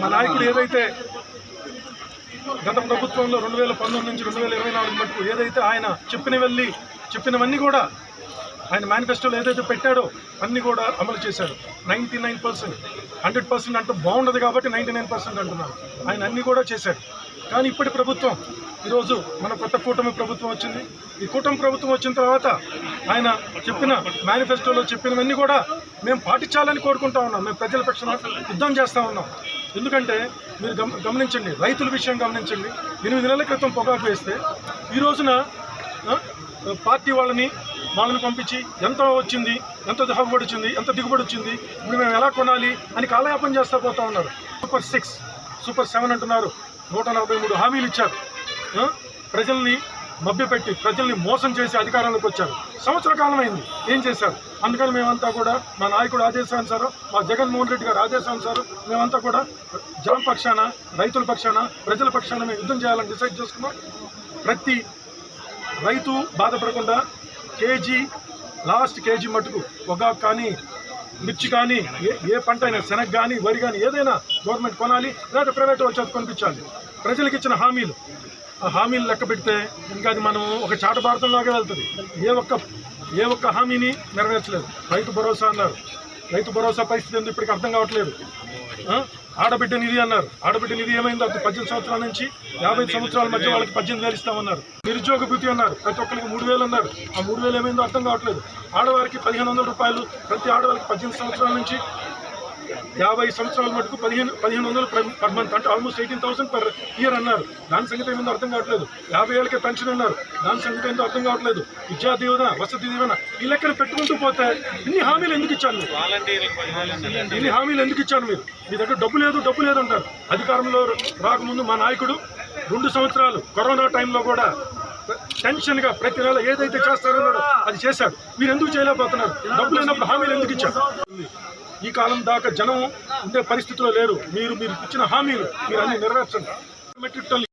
మా నాయకుడు ఏదైతే గత ప్రభుత్వంలో రెండు వేల పంతొమ్మిది నుంచి రెండు వేల ఇరవై నాలుగు మటుకు ఏదైతే ఆయన చెప్పిన వెళ్ళి చెప్పినవన్నీ కూడా ఆయన మేనిఫెస్టోలో ఏదైతే పెట్టాడో అన్నీ కూడా అమలు చేశాడు. Ninety nine percent hundred percent అంటూ బాగుండదు కాబట్టి నైంటీ నైన్ పర్సెంట్ అంటున్నాను ఆయన అన్నీ కూడా చేశాడు. కానీ ఇప్పటి ప్రభుత్వం ఈరోజు మన కొత్త కూటమి ప్రభుత్వం వచ్చింది. ఈ కూటమి ప్రభుత్వం వచ్చిన తర్వాత ఆయన చెప్పిన మేనిఫెస్టోలో చెప్పినవన్నీ కూడా మేము పాటించాలని కోరుకుంటా ఉన్నాం. మేము ప్రజల పక్షాన యుద్ధం చేస్తూ ఉన్నాం. ఎందుకంటే మీరు గమ గమనించండి రైతుల విషయం గమనించండి. ఎనిమిది నెలల క్రితం పొగాకు వేస్తే ఈ రోజున పార్టీ వాళ్ళని వాళ్ళని పంపించి ఎంత వచ్చింది ఎంత దిగుబడి వచ్చింది ఎంత దిగుబడి వచ్చింది ఇప్పుడు మేము ఎలా కొనాలి అని కాలయాపన చేస్తూ పోతా ఉన్నారు. సూపర్ సిక్స్ సూపర్ సెవెన్ అంటున్నారు. నూట నలభై మూడు హామీలు ఇచ్చారు. ప్రజల్ని మభ్యపెట్టి ప్రజల్ని మోసం చేసి అధికారంలోకి వచ్చారు. సంవత్సర కాలం అయింది. ఏం చేశారు? అందుకని మేమంతా కూడా మా నాయకుడు ఆదేశానుసారం మా జగన్మోహన్ రెడ్డి గారు ఆదేశానుసారం మేమంతా కూడా జనం పక్షాన రైతుల పక్షాన ప్రజల పక్షాన మేము యుద్ధం చేయాలని డిసైడ్ చేసుకున్నాం. ప్రతి రైతు బాధపడకుండా కేజీ లాస్ట్ కేజీ మటుకు పొగాకు కానీ మిర్చి కానీ ఏ ఏ పంట అయినా శనగ కానీ వరి కానీ ఏదైనా గవర్నమెంట్ కొనాలి లేదా ప్రైవేట్ వాళ్ళు చేత కొనిపించాలి. ప్రజలకు ఇచ్చిన హామీలు. హామీలు లెక్క పెడితే ఇంకా అది మనం ఒక చాట భారతంలోకి వెళ్తుంది. ఏ ఒక్క ఏ ఒక్క హామీని నెరవేర్చలేదు. రైతు భరోసా అన్నారు. రైతు భరోసా పరిస్థితి ఎందుకు ఇప్పటికి అర్థం కావట్లేదు? ఆడబిడ్డ నిధి అన్నారు. ఆడబిడ్డ నిధి ఏమైందో? అప్పుడు పద్దెనిమిది సంవత్సరాల నుంచి యాభై సంవత్సరాల మధ్య వాళ్ళకి పద్దెనిమిది వేలు ఇస్తామన్నారు. నిరుద్యోగ భృతి అన్నారు. ప్రతి ఒక్కరికి మూడు వేలు అన్నారు. ఆ మూడు వేలు ఏమైందో అర్థం కావట్లేదు. ఆడవారికి పదిహేను వందల రూపాయలు ప్రతి ఆడవారికి పద్దెనిమిది సంవత్సరాల నుంచి యాభై సంవత్సరాల మటుకు పదిహేను పదిహేను వందలు పర్- మంత్ అంటే almost eighteen thousand per year అన్నారు. దాని సంగతి ఏమిందో అర్థం కావట్లేదు. యాభై ఏళ్ళకే పెన్షన్ అన్నారు. దాని సంగతి ఏందో అర్థం కావట్లేదు. విద్యా దీవెన వసతి దీవెన ఈ లెక్కన పెట్టుకుంటూ పోతే ఇన్ని హామీలు ఎందుకు ఇచ్చాను మీరు? ఇన్ని హామీలు ఎందుకు ఇచ్చాను మీరు? మీ దగ్గర డబ్బు లేదు డబ్బు లేదు అంటారు. అధికారంలో రాకముందు మా నాయకుడు రెండు సంవత్సరాలు కరోనా టైంలో కూడా టెన్షన్గా ప్రతి నెల ఏదైతే చేస్తారన్నాడో అది చేశాడు. మీరు ఎందుకు చేయలేకపోతున్నారు? డబ్బు లేనప్పుడు హామీలు ఎందుకు ఇచ్చారు? ఈ కాలం దాకా జనం ఉండే పరిస్థితిలో లేరు. మీరు మీరు ఇచ్చిన హామీలు మీరు అన్ని నెరవేర్చండి. Metric ton